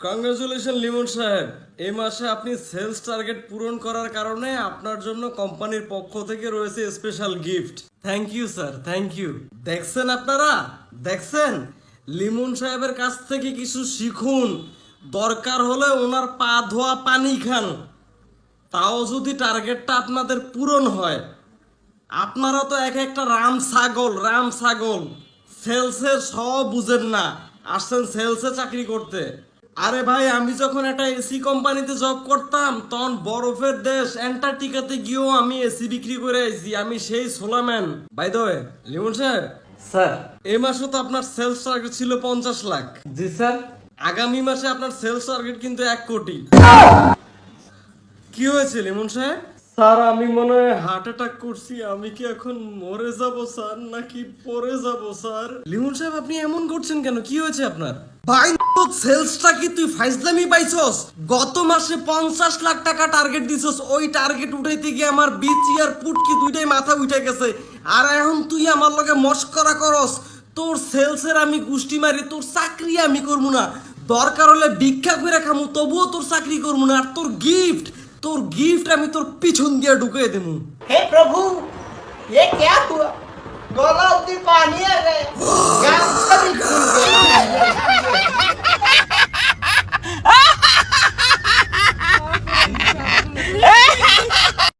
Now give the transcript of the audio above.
Congratulation Limon সাহেব। এই মাসে আপনি সেলস টার্গেট পূরণ করার কারণে আপনার জন্য কোম্পানির পক্ষ থেকে রয়েছে special gift thank you sir thank you দেখছেন আপনারা? দেখছেন? লিমন সাহেবের কাছ থেকে কিছু শিখুন। দরকার হলে ওনার পা ধোয়া পানি খান। তাও যদি টার্গেটটা আপনাদের পূরণ হয়। আপনারা তো এক একটা রাম ছাগল রাম ছাগল। সেলসের সব বুঝেন না। আসছেন সেলসে চাকরি করতে। আরে ভাই আমি যখন একটা এসি কোম্পানিতে জব করতাম তখন বরফের দেশ অ্যান্টার্কটিকাতে গিয়েও আমি এসি বিক্রি করে আইছি। আমি সেই Solaiman. By the way Limon সাহেব স্যার। এই মাসে তো আপনার সেলস টার্গেট ছিল পঞ্চাশ লাখ। জি স্যার। আগামী মাসে আপনার সেলস টার্গেট কিন্তু এক কোটি। কি হয়েছে লিমন সাহেব স্যার আমি মনে হয় হার্ট অ্যাটাক করছি। আমি কি এখন মরে যাব স্যার নাকি পরে যাব স্যার? লিমন সাহেব আপনি এমন করছেন কেন? কি হয়েছে আপনার? ভাই সেলসটা কি তুই ফাইজলামি পাইছস গত মাসে পঞ্চাশ লাখ টাকা টার্গেট দিছস ওই টার্গেট উঠাইতে গিয়ে আমার বিচি আর পুটকি দুইটাই মাথা উঠে গেছে আর এখন তুই আমার লগে মস্করা করস তোর সেলসের আমি গুষ্টি মারি তোর চাকরি আমি করবো না দরকার হলে ভিক্ষা করে খামু তবুও তোর চাকরি করবো না আর তোর গিফট তোর গিফট আমি তোর পিছন দিয়ে ঢুকিয়ে দেবো हे प्रभु ये क्या हुआ गला उतनी पानी आ गया